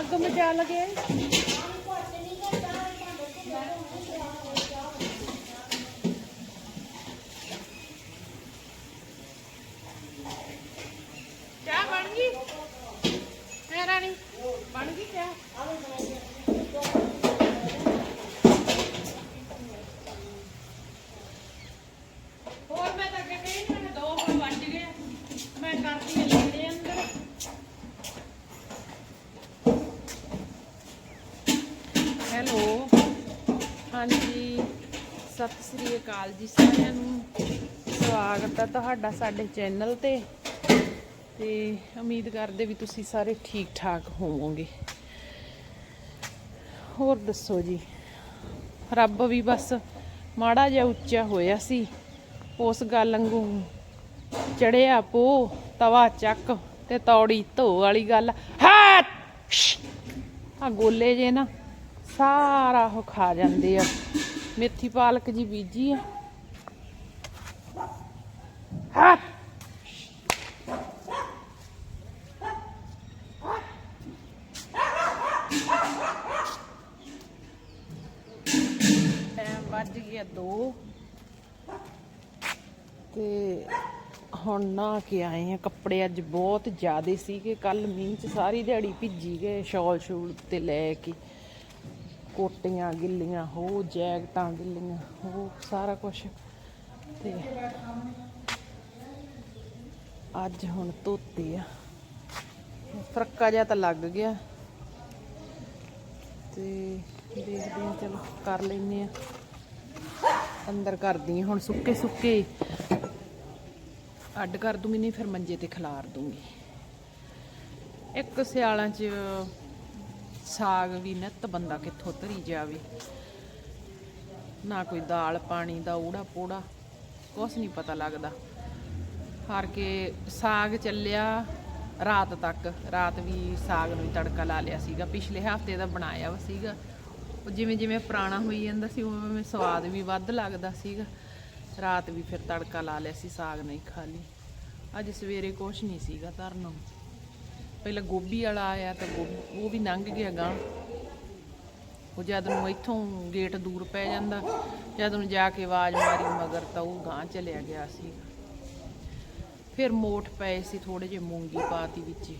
ਅੱਗ ਮਚਾ ਲਗੇ ਚਾਹ ਬਣ ਗਈ? ਹੈ ਰਾਣੀ? ਬਣ ਗਈ ਚਾਹ? ਹੋਰ ਮੈਂ ਤਾਂ ਅੱਗੇ ਕਹੀ ਨਹੀਂ ਮੈਨੂੰ ਦੋ ਹੁਣ ਵੱਜ ਗਏ ਆ। ਮੈਂ ਕਰਦੀ ਹਾਂ ਲੈਣੇ ਅੰਦਰ ਹੈਲੋ ਹਾਂਜੀ, ਸਤਿ ਸ੍ਰੀ ਅਕਾਲ ਜੀ ਸਾਰਿਆਂ ਨੂੰ। ਸਵਾਗਤ ਹੈ ਤੁਹਾਡਾ ਸਾਡੇ ਚੈਨਲ ਤੇ। ਤੇ ਉਮੀਦ ਕਰਦੇ ਵੀ ਤੁਸੀਂ ਸਾਰੇ ਠੀਕ ਠਾਕ ਹੋਵੋਗੇ। ਹੋਰ ਦੱਸੋ ਜੀ, ਰੱਬ ਵੀ ਬਸ ਮਾੜਾ ਜਿਹਾ ਉੱਚਾ ਹੋਇਆ ਸੀ। ਉਸ ਗੱਲ ਵਾਂਗੂ ਚੜਿਆ ਪੋ ਤਵਾ ਚੱਕ ਤੇ ਤੌੜੀ ਧੋ ਵਾਲੀ ਗੱਲ ਹਾਂ ਆ ਗੋਲੇ ਜੇ ਨਾ। ਸਾਰਾ ਉਹ ਖਾ ਜਾਂਦੇ ਆ। ਮੇਥੀ ਪਾਲਕ ਜੀ ਬੀਜੀ ਆ। ਹਾਂ ਵੱਜ ਗਿਆ 2 ਤੇ ਹੁਣ ਨਾ ਕੇ ਆਏ ਆ। ਕੱਪੜੇ ਅੱਜ ਬਹੁਤ ਜ਼ਿਆਦੇ ਸੀਗੇ। ਕੱਲ ਮੀਂਹ ਚ ਸਾਰੀ ਦਿਹਾੜੀ ਭਿੱਜੀ ਗਏ ਸ਼ਾਲ ਸ਼ੂਲ ਤੇ ਲੈ ਕੇ। ਕੋਟੀਆਂ ਗਿੱਲੀਆਂ, ਹੋ ਜੈਕਟਾਂ ਗਿੱਲੀਆਂ, ਹੋ ਸਾਰਾ ਕੁਝ ਤੇ ਅੱਜ ਹੁਣ ਧੋਤੇ ਆ। ਫਰਕਾ ਜਿਹਾ ਤਾਂ ਲੱਗ ਗਿਆ। ਤੇ ਦੇਖਦੇ ਹਾਂ, ਚਲੋ ਕਰ ਲੈਨੇ ਆ ਅੰਦਰ ਕਰਦੀ ਹੁਣ ਸੁੱਕੇ ਸੁੱਕੇ। ਅੱਡ ਕਰ ਦੂੰਗੀ, ਨਹੀਂ ਫਿਰ ਮੰਜੇ ਤੇ ਖਿਲਾਰ ਦੂੰਗੀ। ਇੱਕ ਸਿਆਲਾਂ 'ਚ ਸਾਗ ਵੀ ਨਿੱਤ ਬੰਦਾ ਕਿੱਥੋਂ ਧਰੀ ਜਾਵੇ। ਨਾ ਕੋਈ ਦਾਲ ਪਾਣੀ ਦਾ ਊੜਾ ਪੋੜਾ, ਕੁਛ ਨਹੀਂ ਪਤਾ ਲੱਗਦਾ। ਹਾਰ ਕੇ ਸਾਗ ਚੱਲਿਆ ਰਾਤ ਤੱਕ। ਰਾਤ ਵੀ ਸਾਗ ਨੂੰ ਵੀ ਤੜਕਾ ਲਾ ਲਿਆ ਸੀਗਾ। ਪਿਛਲੇ ਹਫ਼ਤੇ ਦਾ ਬਣਾਇਆ ਵਾ ਸੀਗਾ। ਉਹ ਜਿਵੇਂ ਜਿਵੇਂ ਪੁਰਾਣਾ ਹੋਈ ਜਾਂਦਾ ਸੀ, ਉਵੇਂ ਉਵੇਂ ਸਵਾਦ ਵੀ ਵੱਧ ਲੱਗਦਾ ਸੀਗਾ। ਰਾਤ ਵੀ ਫਿਰ ਤੜਕਾ ਲਾ ਲਿਆ ਸੀ, ਸਾਗ ਨਹੀਂ ਖਾ ਲਈ ਅੱਜ ਸਵੇਰੇ ਕੁਛ ਨਹੀਂ ਸੀਗਾ ਧਰਨ। ਨੂੰ ਪਹਿਲਾਂ ਗੋਭੀ ਵਾਲਾ ਆਇਆ ਤਾਂ ਗੋਭੀ- ਉਹ ਵੀ ਲੰਘ ਗਿਆ ਗਾਂ ਉਹ ਜਦ ਨੂੰ ਇੱਥੋਂ ਗੇਟ ਦੂਰ ਪੈ ਜਾਂਦਾ, ਜਦ ਨੂੰ ਜਾ ਕੇ ਆਵਾਜ਼ ਮਾਰੀ, ਮਗਰ ਤਾਂ ਉਹ ਗਾਂ ਚਲਿਆ ਗਿਆ ਸੀ। ਫਿਰ ਮੋਠ ਪਏ ਸੀ ਥੋੜੇ ਜਿਹੇ ਮੂੰਗੀ ਪਾਤੀ ਵਿੱਚ।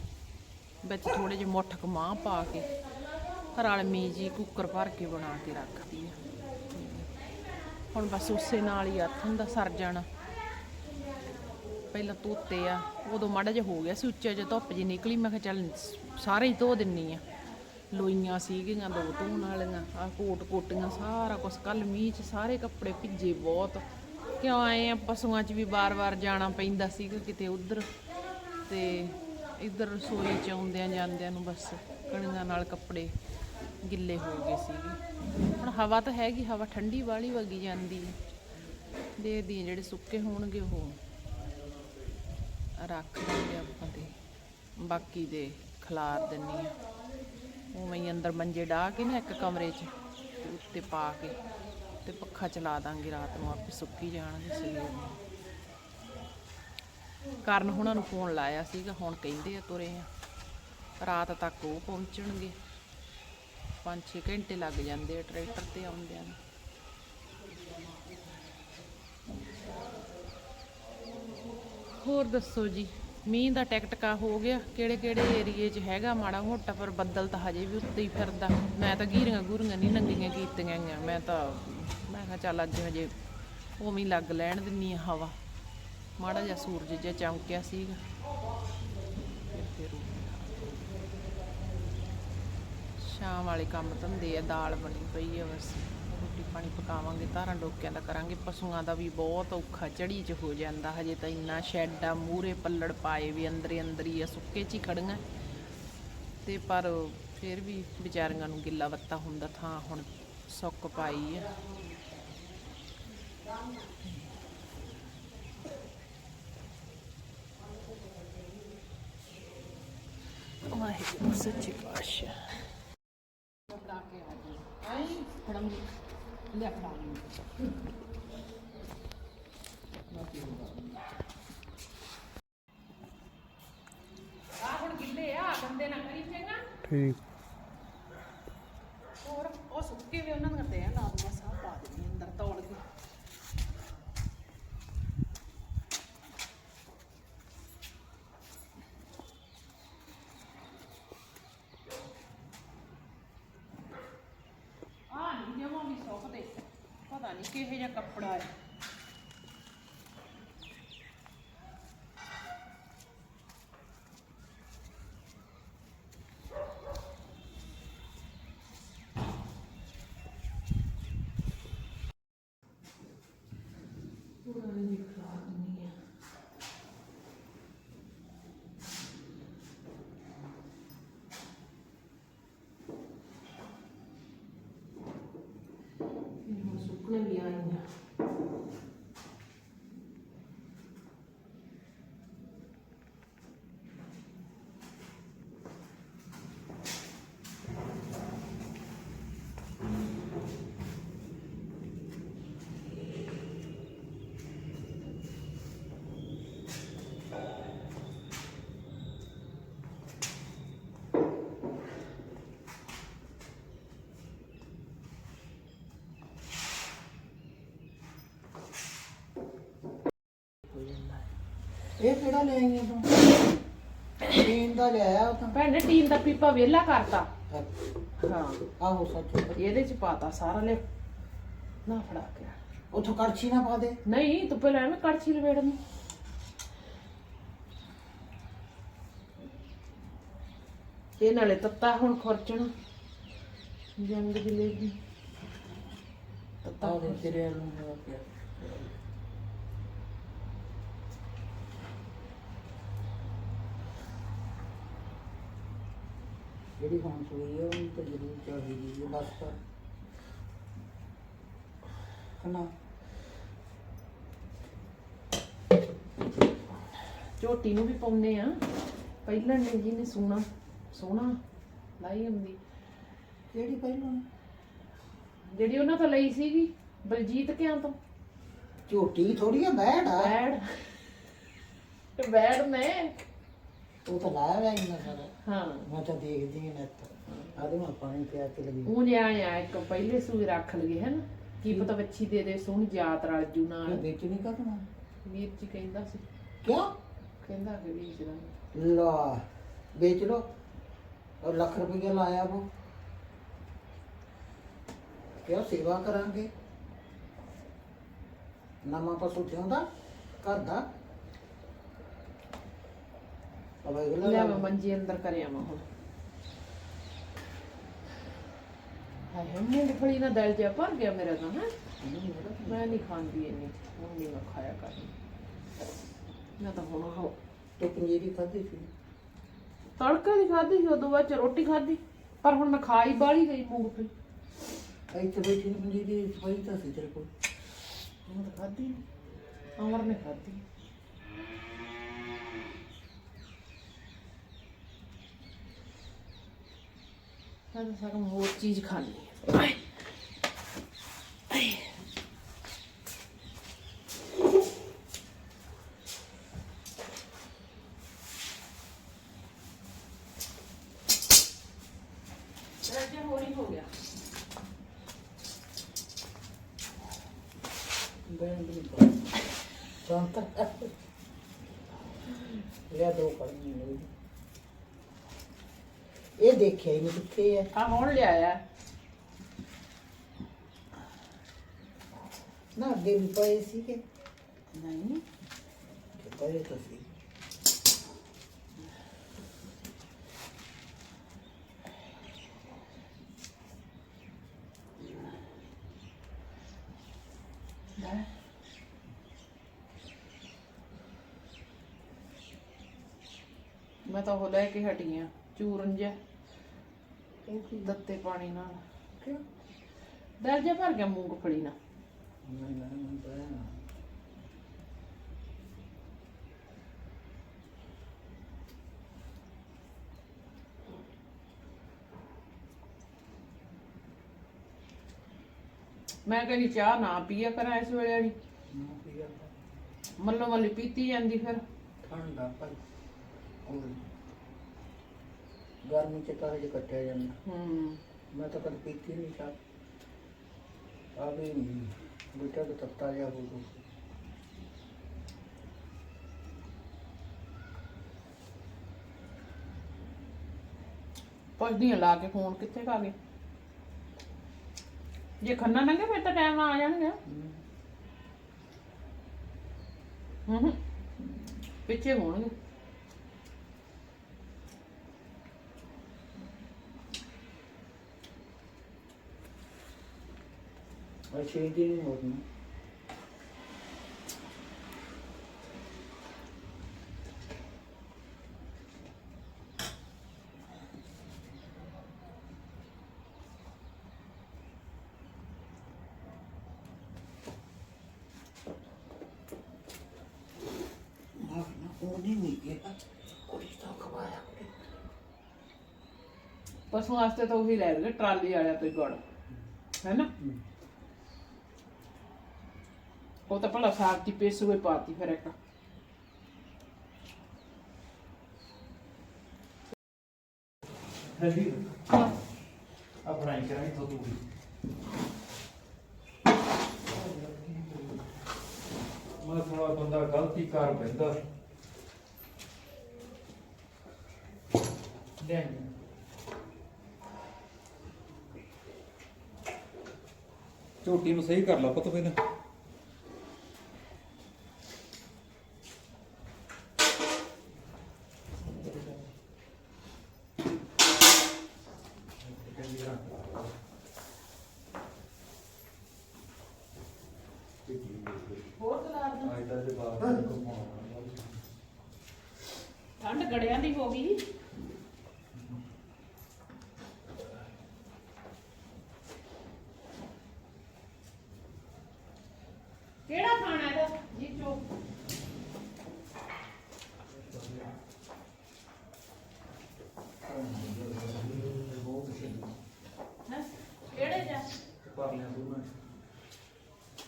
ਵਿੱਚ ਥੋੜੇ ਜਿਹੇ ਮੁੱਠ ਕੁ ਮਾਂਹ ਪਾ ਕੇ ਰਲਮੀ ਜੀ ਕੁੱਕਰ ਭਰ ਕੇ ਬਣਾ ਕੇ ਰੱਖਦੀ ਆ। ਹੁਣ ਬਸ ਉਸੇ ਨਾਲ ਹੀ ਆਥਣ ਦਾ ਸਰ ਜਾਣਾ। ਪਹਿਲਾਂ ਧੋਤੇ ਆ। ਉਦੋਂ ਮਾੜਾ ਜਿਹਾ ਹੋ ਗਿਆ ਸੀ, ਉੱਚਾ ਜਿਹਾ ਧੁੱਪ ਜੀ ਨਿਕਲੀ, ਮੈਂ ਕਿਹਾ ਚੱਲ ਸਾਰੇ ਹੀ ਧੋ ਦਿੰਨੀ ਆ। ਲੋਈਆਂ ਸੀਗੀਆਂ ਦੋ ਧੋਣ ਵਾਲੀਆਂ ਆ ਕੋਟ ਕੋਟੀਆਂ, ਸਾਰਾ ਕੁਝ ਕੱਲ ਮੀਂਹ 'ਚ ਸਾਰੇ ਕੱਪੜੇ ਭਿੱਜੇ ਬਹੁਤ। ਕਿਉਂ ਆਏ ਆ, ਪਸ਼ੂਆਂ 'ਚ ਵੀ ਬਾਰ-ਬਾਰ ਜਾਣਾ ਪੈਂਦਾ ਸੀਗਾ ਕਿਤੇ ਉਧਰ। ਤੇ ਇੱਧਰ ਰਸੋਈ 'ਚ ਆਉਂਦਿਆਂ ਜਾਂਦਿਆਂ ਨੂੰ ਬਸ ਕਣੀਆਂ ਨਾਲ ਕੱਪੜੇ ਗਿੱਲੇ ਹੋ ਗਏ ਸੀਗੇ। ਹੁਣ ਹਵਾ ਤਾਂ ਹੈਗੀ, ਹਵਾ ਠੰਡੀ ਵਾਲੀ ਵਗੀ ਜਾਂਦੀ ਹੈ। ਦੇਖਦੀ ਜਿਹੜੇ ਸੁੱਕੇ ਹੋਣਗੇ ਉਹ ਰੱਖ ਦਿੰਦੇ ਆਪਾਂ ਤੇ। ਬਾਕੀ ਦੇ ਖਲਾਰ ਦਿੰਨੀ ਆ। ਉਵੇਂ ਹੀ ਅੰਦਰ ਮੰਜੇ ਡਾਹ ਕੇ ਨਾ ਇੱਕ ਕਮਰੇ 'ਚ, ਤੇ ਉੱਤੇ ਪਾ ਕੇ ਤੇ ਪੱਖਾ ਚਲਾ ਦਾਂਗੇ ਰਾਤ ਨੂੰ, ਆਪੇ ਸੁੱਕੀ ਜਾਣਗੇ ਸਵੇਰ ਨੂੰ। ਕਰਨ ਹੁਣਾਂ ਨੂੰ ਫੋਨ ਲਾਇਆ ਸੀਗਾ, ਹੁਣ ਕਹਿੰਦੇ ਆ ਤੁਰੇ ਆ। ਰਾਤ ਤੱਕ ਉਹ ਪਹੁੰਚਣਗੇ। 5-6 ਘੰਟੇ ਲੱਗ ਜਾਂਦੇ ਆ ਟਰੈਕਟਰ ਤੇ ਆਉਂਦਿਆਂ ਨੂੰ। ਹੋਰ ਦੱਸੋ ਜੀ, ਮੀਂਹ ਦਾ ਟਿਕਟਕਾ ਹੋ ਗਿਆ, ਕਿਹੜੇ ਕਿਹੜੇ ਏਰੀਏ 'ਚ ਹੈਗਾ ਮਾੜਾ ਮੋਟਾ, ਪਰ ਬੱਦਲ ਤਾਂ ਹਜੇ ਵੀ ਉੱਤੇ ਹੀ ਫਿਰਦਾ। ਮੈਂ ਤਾਂ ਗੀਰੀਆਂ ਗੂਰੀਆਂ ਨਹੀਂ ਨੰਗੀਆਂ ਕੀਤੀਆਂ ਗੀਆਂ ਮੈਂ ਤਾਂ, ਮੈਂ ਕਿਹਾ ਚੱਲ ਅੱਜ ਹਜੇ ਉਵੇਂ ਹੀ ਲੱਗ ਲੈਣ ਦਿੰਨੀ ਆ ਹਵਾ। ਮਾੜਾ ਜਿਹਾ ਸੂਰਜ ਜਿਹਾ ਚਮਕਿਆ ਸੀਗਾ। ਸ਼ਾਮ ਵਾਲੇ ਕੰਮ ਧੰਦੇ ਆ, ਦਾਲ ਬਣੀ ਪਈ ਆ ਬਸ। ਰੋਟੀ ਪਾਣੀ ਪਕਾਵਾਂਗੇ, ਧਾਰਾਂ ਡੋਕਿਆਂ ਦਾ ਕਰਾਂਗੇ। ਪਸ਼ੂਆਂ ਦਾ ਵੀ ਬਹੁਤ ਔਖਾ, ਚੜੀ 'ਚ ਹੋ ਜਾਂਦਾ। ਹਜੇ ਤਾਂ ਇੰਨਾ ਸ਼ੈੱਡ ਆ ਮੂਰੇ ਪੱਲੜ ਪਾਏ ਵੀ ਅੰਦਰੇ ਅੰਦਰ ਆ, ਸੁੱਕੇ 'ਚ ਹੀ ਖੜੀਆਂ। ਤੇ ਪਰ ਫਿਰ ਵੀ ਵਿਚਾਰੀਆਂ ਨੂੰ ਗਿੱਲਾ ਵੱਤਾ ਹੁੰਦਾ, ਥਾਂ ਹੁਣ ਸੁੱਕ ਪਾਈ ਆ। ਵਾਹਿਗੁਰੂ, ਸੱਚੇ ਪਾਤਸ਼ਾਹ। ਆ ਹੁਣ ਗਿੱਲੇ ਆ ਗੰਦੇ ਨਾ ਕਰੀ ਚੰਗਾ। ਠੀਕ ਨਹੀਂ ਕਿਹੋ ਜਿਹਾ ਕੱਪੜਾ ਹੈ ਪੂਰਾ ਨਹੀਂ ਖਾ ਦਿੰਦੀ ਆ ਇਹ ਹੁਣ ਸੁੱਕਣੇ ਵੀ ਆਈਆਂ ਇਹ ਕਿਹੜਾ ਲੈ ਆਈ ਆ ਤੂੰ? ਟੀਨ ਦਾ ਲਿਆਇਆ ਉਹ ਤਾਂ ਭੈਣ ਨੇ ਟੀਨ ਦਾ ਪੀਪਾ ਵਿਹਲਾ ਕਰਤਾ। ਹਾਂ। ਆਹੋ ਸੱਚ। ਇਹਦੇ ਚ ਪਾਤਾ ਸਾਰਾ ਲੈ ਨਾ ਫੜਾ ਕੇ ਉਥੋਂ ਕੜਛੀ ਨਾ ਪਾ ਦੇ। ਨਹੀਂ ਤੂੰ ਪਹਿਲਾਂ ਐਵੇਂ ਕੜਛੀ ਲਵੇੜਨੀ ਇਹ ਨਾਲੇ ਤੱਤਾ ਹੁਣ ਖਰਚਣਾ। ਜੰਗ ਜਲੇਬੀ ਤੱਤਾ ਆ ਦੇ ਤੇਰੇ ਨੂੰ ਪਿਆ ਜਿਹੜੀ ਹੁਣ ਸੂਈ ਆ ਉਹ ਤਾਂ ਜ਼ਰੂਰ ਚਾਹੀਦੀ ਹੈ ਬਸ ਹਨਾ? ਝੋਟੀ ਨੂੰ ਵੀ ਪਾਉਨੇ ਆ। ਪਹਿਲਾਂ ਨੇ ਜੀ ਨੇ ਸੋਨਾ ਸੋਨਾ ਲਾਈ ਹੁੰਦੀ। ਕਿਹੜੀ ਪਹਿਲਾਂ? ਜਿਹੜੀ ਉਹਨਾਂ ਤੋਂ ਲਈ ਸੀਗੀ ਬਲਜੀਤ ਕਿਆਂ ਤੋਂ? ਝੋਟੀ ਥੋੜੀ ਆ ਬੈੜ ਆ। ਬੈੜ। ਬੈੜ ਨੇ ਉਹ ਤਾਂ ਲਾਇਆ ਹੋਇਆ ਇੰਨਾ ਸਾਰਾ। ਹਾਂ। ਮੈਂ ਤਾਂ ਦੇਖਦੀ ਹਾਂ ਨੈਟ ਆਦੇ ਮੈਂ ਪਾਣੀ ਪਿਆ ਕੇ ਲੱਗੀ। ਉਹ ਜਿਹਾ ਆ ਇੱਕ ਪਹਿਲੇ ਸੂਈ ਰੱਖ ਲਈਏ ਹਨ ਕੀ ਪਤਾ ਵੱਛੀ ਦੇ ਦੇ ਸੋਹਣੀ ਜਾਤ ਰਲ ਜੂ ਨਾਲ। ਵਿੱਚ ਨਹੀਂ ਕਰਨਾ ਵੀਰ ਜੀ ਕਹਿੰਦਾ ਸੀ। ਕਿਉਂ? ਕਹਿੰਦਾ ਕਿ ਵੇਚਦਾ ਲਾ ਵੇਚ ਲੋ ਔਰ ਲੱਖ ਰੁਪਏ ਲਾਇਆ ਉਹ ਕਿਉਂ ਸੇਵਾ ਕਰਾਂਗੇ? ਨਵਾਂ ਪਸ਼ੂ ਥਿਉਂਦਾ ਘਰ ਦਾ। ਲੈ ਮੈਂ ਮੰਜੀ ਅੰਦਰ ਕਰਿਆ ਮੈਂ ਹੁਣ। ਹਾਏ ਮੂੰਗਫਲੀ ਨਾਲ ਦਲ ਜਿਹਾ ਭਰ ਗਿਆ ਮੇਰਾ ਤਾਂ ਹੈ। ਮੈਂ ਨਹੀਂ ਖਾਂਦੀ ਇੰਨੀ ਹੁਣ ਨਹੀਂ ਮੈਂ ਖਾਇਆ ਕਰਨੀ ਮੈਂ ਤਾਂ ਹੁਣ ਉਹ ਤੇ ਪੰਜੀਰੀ ਖਾਧੀ ਸੀ? ਤੜਕੇ ਦੀ ਖਾਧੀ ਸੀ ਉਦੋਂ ਬਾਅਦ ਚ ਰੋਟੀ ਖਾਧੀ ਪਰ ਹੁਣ ਮੈਂ ਖਾਈ ਬਾਲੀ ਗਈ ਮੂੰਗਫਲੀ ਇੱਥੇ ਬੈਠੀ ਨੂੰ ਪੰਜੀਰੀ ਪਈ ਤਾਂ ਸੀ ਤੇਰੇ ਕੋਲ। ਮੈਂ ਤਾਂ ਖਾਧੀ। ਅਮਰ ਨੇ ਖਾਧੀ। ਤਾਂ ਸਗੋਂ ਹੋਰ ਚੀਜ਼ ਖਾਣੀ ਹੈ ਆਏ। ਆਏ। ਰਾਜਾ ਹੋਰ ਹੀ ਹੋ ਗਿਆ ਬੈਣ ਵੀ ਨਹੀਂ ਚਾਂਤਾ ਲਿਆ ਦੋ ਕੜਨੀ ਲਈ ਇਹ ਦੇਖਿਆ ਹੀ ਨਹੀਂ ਕਿੱਥੇ ਹੈ ਆ ਹੁਣ ਲਿਆਇਆ। ਨਾ ਅੱਗੇ ਵੀ ਪਏ ਸੀ ਕਿ ਨਹੀਂ ਪਏ ਤਾਂ ਸੀ। ਮੈਂ ਤਾਂ ਉਹ ਲੈ ਕੇ ਹਟੀ ਆ ਚੂਰਨ ਜਿਹਾ। ਦਿੱਤੇ ਪਾਣੀ ਨਾਲ। ਕਿਉਂ? ਦਲ ਜਿਹਾ ਭਰ ਗਿਆ ਮੂੰਗਫਲੀ ਨਾਲ। ਨਹੀਂ ਨਹੀਂ ਮੈਂ ਤਾਂ ਨਾ। ਮੈਂ ਕਹਿੰਦੀ ਚਾਹ ਨਾ ਪੀਆ ਕਰਾਂ ਇਸ ਵੇਲੇ ਵਾਲੀ। ਨਾ ਪੀਆ ਮੱਲੋ ਮੱਲੀ ਪੀਤੀ ਜਾਂਦੀ ਫਿਰ। ਠੰਡਾ ਭਾਈ। ਉਹ ਗਰਮੀ ਚ ਤਾਂ ਹਜੇ ਕੱਟਿਆ ਜਾਂਦਾ। ਹੂੰ। ਮੈਂ ਤਾਂ ਕਦੇ ਪੀਤੀ ਨਹੀਂ ਚਾਹ। ਆ ਵੀ ਬੇਟਾ ਤਾਂ ਤੱਤਾ ਜਿਹਾ ਹੋ ਗਿਆ। ਪੁੱਛਦੀ ਆ ਲਾ ਕੇ ਫੋਨ ਕਿੱਥੇ ਕਾ ਗਏ? ਜੇ ਖੰਨਾ ਲੰਘੇ ਫਿਰ ਤਾਂ ਟਾਈਮ ਨਾਲ ਆ ਜਾਣਗੇ। ਹੂੰ ਹੂੰ। ਪਿੱਛੇ ਹੋਣਗੇ। ਨਹੀਂ ਗਿਆ ਕੋਈ ਤਾਂ ਖਵਾਇਆ ਪਸ਼ੂ ਵਾਸਤੇ ਤਾਂ ਉਹੀ ਲੈ ਲਗੇ ਟਰਾਲੀ ਵਾਲਿਆ ਤੋਂ ਹੀ ਗੁੜ ਹੈਨਾ ਉਹ ਤਾਂ ਭਲਾ ਦੀ ਪੇਸੂ ਹੋਈ ਪਾਤੀ ਫਿਰ ਇੱਕ। ਆਪਣਾ ਹੀ। ਕਰਾਂਗੇ ਤੋਂ ਤੂੰ ਵੀ ਮੈਂ ਥੋੜਾ ਬੰਦਾ ਗਲਤੀ ਕਰ ਪੈਂਦਾ ਲੈ ਝੋਟੀ ਨੂੰ ਸਹੀ ਕਰ ਲਾ ਪੁੱਤ ਪਹਿਲਾਂ ਹੋਰ ਕਲਾਰ ਦਾ ਅੱਜ ਦਾ ਜਵਾਬ ਘੁਮਾਉਣਾ ਠੰਡ ਗੜਿਆਂ ਦੀ ਹੋ ਗਈ ਕਿਹੜਾ ਖਾਣਾ ਇਹਦਾ ਜੀ ਚੋ ਹੈ ਕਿਹੜੇ ਜਾ ਕਰ ਲਿਆ ਤੂੰ ਮੈਂ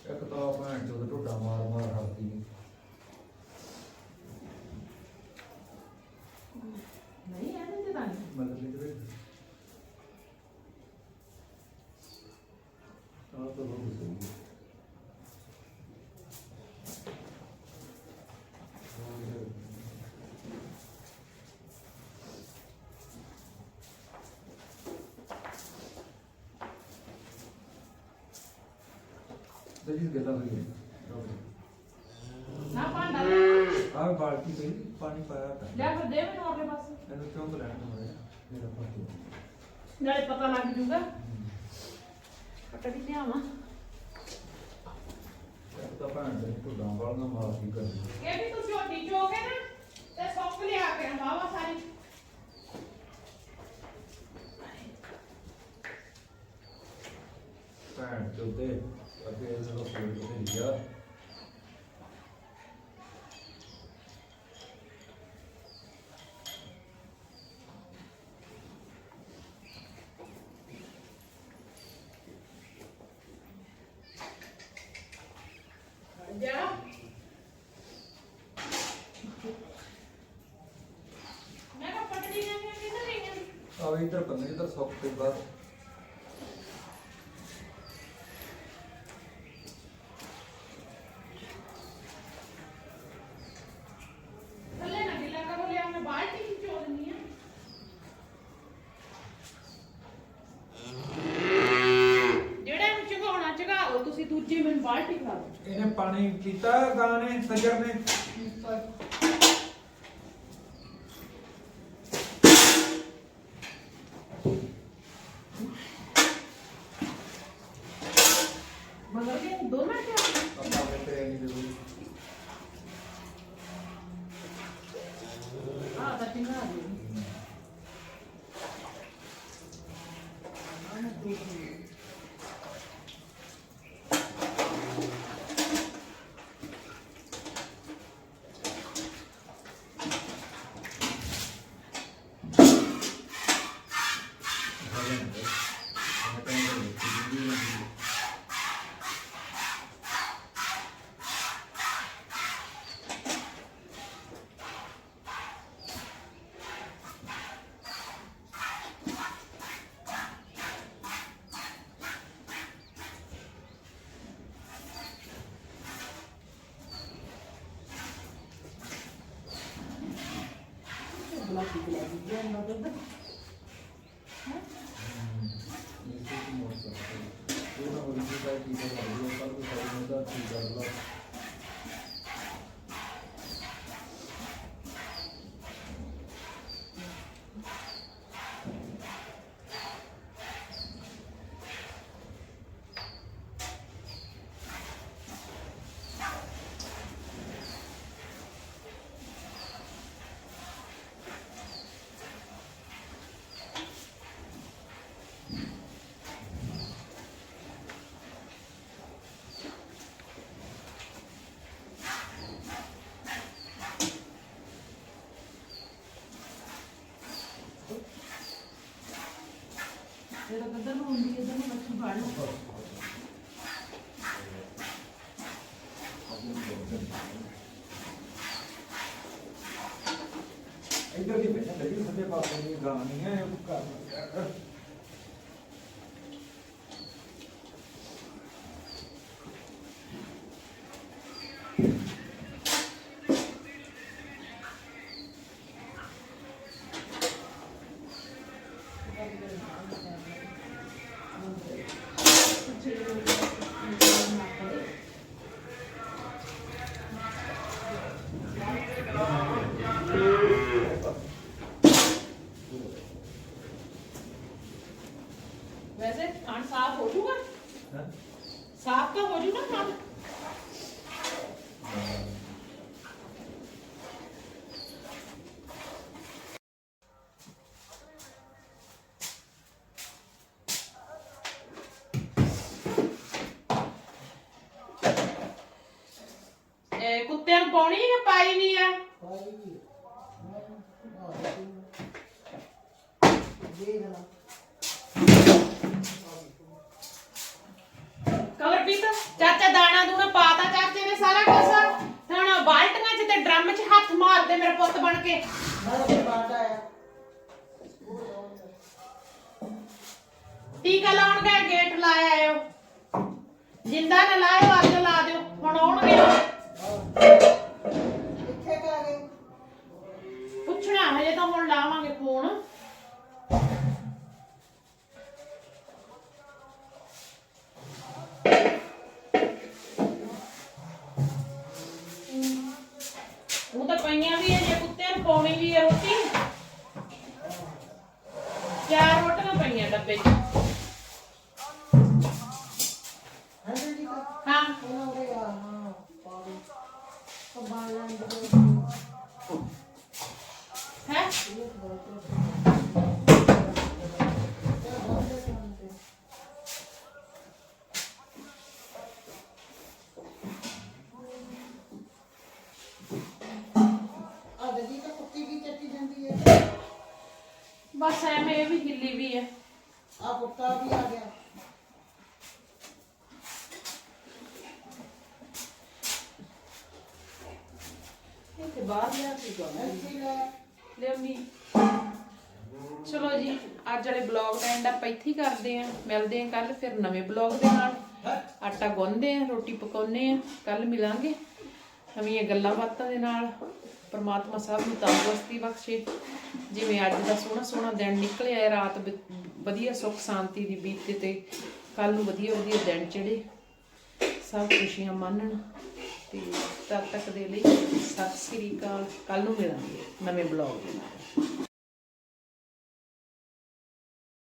ਇੱਕ ਤਾਂ ਭੈਣ ਚੋਦ ਢੋਡਾ ਮਾਰ ਮਾਰ ਹੱਸਦੀ ਨੀ। ਨਹੀਂ ਇਹਦੇ ਤੇ ਤਾਂ ਨਹੀਂ ਮਤਲਬ ਲਿਖ ਦੇ ਆਹ ਤਾਂ ਬਹੁਤ ਸਹੀ ਹੈ ਦਜੀ ਗੱਲਾਂ ਹੋਈ ਨਾ ਭਾਂਡਾ ਲੈ। ਆਹ ਬਾਲਟੀ ਪਈ ਪਾਣੀ ਪਾਇਆ ਤਾਂ। ਲੈ ਫਿਰ ਦੇ ਮੈਨੂੰ ਆਪਣੇ ਪਾਸੇ। ਇਹਨੂੰ ਕਿਉਂ ਬੁਲਾਣਾ ਹੋਇਆ ਮੇਰਾ ਪਾਣੀ ਨਾਲੇ ਪਤਾ ਲੱਗ ਜੂਗਾ। ਕੱਟ ਵੀ ਲਿਆਵਾਂ। ਇੱਕ ਤਾਂ ਭੈਣ ਦੇ ਢੋਡਾ ਵਾਲੀਆਂ ਮਾਰਦੀ ਕਰਦੀ ਇਹ ਵੀ ਤੂੰ ਝੋਟੀ ਚੋਗੇ ਨਾ ਤੇ ਸੁੱਕ ਲਿਆ ਕੇ ਵਾਵਾ ਸਾਰੀ। ਭੈਣ ਚੋਦੇ ਅੱਗੇ ਫੋਨ ਆਵੇ ਇਧਰ ਪੰਨੇ ਇਧਰ ਸੁੱਕ ਤੇ ਥੱਲੇ ਨਾ ਗਿੱਲਾ ਕਰੋ ਲਿਆ ਮੈਂ ਬਾਲਟੀ ਵਿੱਚ ਚੋ ਦਿੰਨੀ ਆ ਜਿਹੜਾ ਨੂੰ ਚਗਾਉਣਾ ਚਗਾ ਲਓ ਤੁਸੀਂ ਦੂਜੀ ਮੈਨੂੰ ਬਾਲਟੀ ਖਾ ਦਿਓ ਇਹਨੇ ਪਾਣੀ ਪੀਤਾ ਗਾਂ ਨੇ ਸੱਜਰ ਨੇ ਮਗਰ ਕੇ ਦੋ ਮਿੰਟ ਆ ਆਪਾਂ ਤੇ ਨਹੀਂ ਆ ਤਾਂ ਚੰਗਾ ਆ ਗਲਾਸੀ ਜੇ ਨਾ ਦੁੱਧ ਇਹ ਤੇ ਮੋੜ ਸਕਦਾ ਉਹਨਾਂ ਨੂੰ ਵੀ ਤਾਂ ਕੀ ਕਰਨਾ ਕੱਲ ਨੂੰ ਸਾਰੀ ਮੁੱਦਾ ਕੀ ਕਰ ਲਾ ਜਿਹੜਾ ਕਦਰ ਨੂੰ ਹੁੰਦੀ ਹੈ ਤਾਂ ਮੱਛੀ ਫੜ ਲਓ ਇੱਧਰ ਦੀ ਬੈਠਾ ਲੱਗੀ, ਸੱਜੇ ਪਾਸੇ ਦੀ ਗਾਂ ਨਹੀਂ ਹੈ ਉਹ ਕਰ ਵੈਸੇ ਖਾਣ ਸਾਫ਼ ਹੋ ਜੂਗਾ ਹਾਂ ਸਾਫ਼ ਤਾਂ ਹੋ ਜੂ ਨਾ ਖਾਣ ਇਹ ਕੁੱਤਿਆਂ ਨੂੰ ਪਾਉਣੀ ਹੈ ਪਾਈ ਨਹੀਂ ਆ? ਕਵਰਪੀਤ ਚਾਚਾ ਦਾਣਾ ਦੂਣਾ ਪਾਤਾ ਚਾਚੇ ਨੇ ਸਾਰਾ ਕੁਝ ਹੁਣ ਬਾਲਟੀਆਂ 'ਚ ਤੇ ਡਰਮ 'ਚ ਹੱਥ ਮਾਰਦੇ ਮੇਰੇ ਪੁੱਤ ਬਣ ਕੇ। ਟੀਕਾ ਲਾਉਣ ਗਏ ਗੇਟ ਲਾਇਆ ਆਇਓ ਜਿੰਦਾ ਨਾ ਲਾਇਓ ਅੱਜ ਲਾ ਦਿਓ। ਹੁਣ ਆਉਣਗੇ ਪੁੱਛਣਾ ਤਾਂ ਹੁਣ ਲਾਵਾਂਗੇ ਫੋਨ ਉਹ ਤਾਂ ਪਈਆਂ ਵੀ ਹੈ ਜੇ ਕੁੱਤਿਆਂ ਨੂੰ ਪਾਉਣੀ ਵੀ ਹੈ ਰੋਟੀ। ਚਾਰ ਰੋਟੀਆਂ ਪਈਆਂ ਡੱਬੇ 'ਚ। ਹਾਂ। ਹੈ ਬਸ ਐਵੇਂ ਇਹ ਵੀ ਹਿੱਲੀ ਵੀ ਹੈ ਇੱਥੇ ਬਾਹਰ ਲਿਆ ਕੇ ਗਾਉਂਦੀ ਲਿਆਉਣੀ। ਚਲੋ ਜੀ, ਅੱਜ ਵਾਲੇ ਬਲੌਗ ਦਾ ਐਂਡ ਆਪਾਂ ਇੱਥੇ ਹੀ ਕਰਦੇ ਆਂ ਮਿਲਦੇ ਆਂ ਕੱਲ ਫਿਰ ਨਵੇਂ ਬਲੌਗ ਦੇ ਨਾਲ। ਆਟਾ ਗੁੰਨਦੇ ਆਂ ਰੋਟੀ ਪਕਾਉਂਦੇ ਆਂ ਕੱਲ ਮਿਲਾਂਗੇ ਨਵੀਆਂ ਗੱਲਾਂ ਬਾਤਾਂ ਦੇ ਨਾਲ। ਪਰਮਾਤਮਾ ਸਭ ਨੂੰ ਤੰਦਰੁਸਤੀ ਬਖਸ਼ੇ। ਜਿਵੇਂ ਅੱਜ ਦਾ ਸੋਹਣਾ ਸੋਹਣਾ ਦਿਨ ਨਿਕਲਿਆ ਹੈ, ਰਾਤ ਵਧੀਆ ਸੁੱਖ ਸ਼ਾਂਤੀ ਦੀ ਬੀਤੇ ਤੇ ਕੱਲ ਨੂੰ ਵਧੀਆ ਵਧੀਆ ਦਿਨ ਚੜੇ। ਸਭ ਖੁਸ਼ੀਆਂ ਮਾਣਨ ਤੇ ਤਦ ਤੱਕ ਦੇ ਲਈ ਸਤਿ ਸ੍ਰੀ ਅਕਾਲ। ਕੱਲ ਨੂੰ ਮਿਲਾਂਗੇ ਨਵੇਂ ਬਲੌਗ ਦੇ ਨਾਲ।